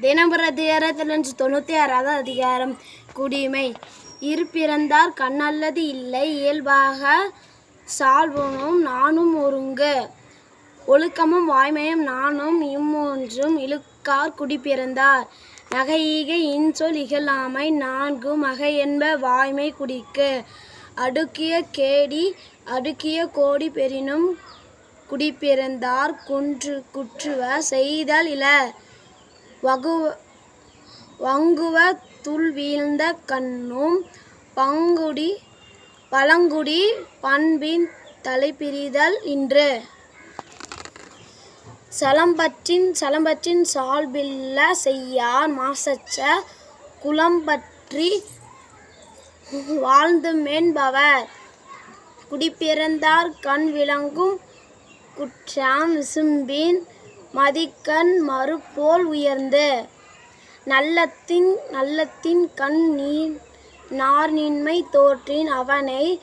தினபுரத்தியரத்திலஞ்சு தொண்ணூற்றி ஆறாவது அதிகாரம். குடிமை. இருப்பிறந்தார் கண்ணல்லது இல்லை. இயல்பாக சால்வனும் நானும் ஒருங்கு. ஒழுக்கமும் வாய்மையும் நானும் இம்மூன்றும் இழுக்கார் குடிப்பிறந்தார். நகையீகை இன்சொல் இகழாமை நான்கு மகை என்ப வாய்மை குடிக்கு. அடுக்கிய கேடி அடுக்கிய கோடி பெறினும் குடிப்பிறந்தார் குன்று குற்றுவ செய்தல் இல. வகுவ வங்குவ துள் வீழ்ந்த கண்ணும் பங்குடி பழங்குடி பண்பின் தலைப்பிரிதல் இன்று. சலம்பற்றின் சலம்பற்றின் சால்பில்ல செய்யார் மாசச்ச குளம்பற்றி வாழ்ந்து மேன்பவர். குடிப்பிறந்தார் கண் விளங்கும் குற்றாம் விசும்பின் மதிக்கண் மறுபோல் உயர்ந்து. நல்லத்தின் நல்லத்தின் கண் நீ நார்நின்மை தோற்றின் அவனை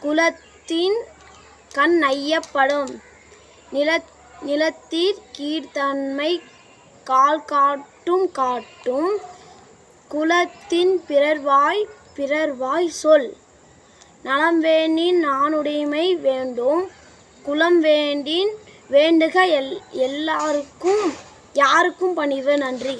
குலத்தின் கண் ஐயப்படும். நில நிலத்தீர் கீழ்த்தன்மை கால் காட்டும் காட்டும் குலத்தின் பிறர்வாய் பிறர்வாய் சொல். நலம் வேண்டின் நாணுடைமை வேண்டும். குலம் வேண்டின் வேண்டுக எல் எல்லாருக்கும் யாருக்கும் பணிவு. நன்றி.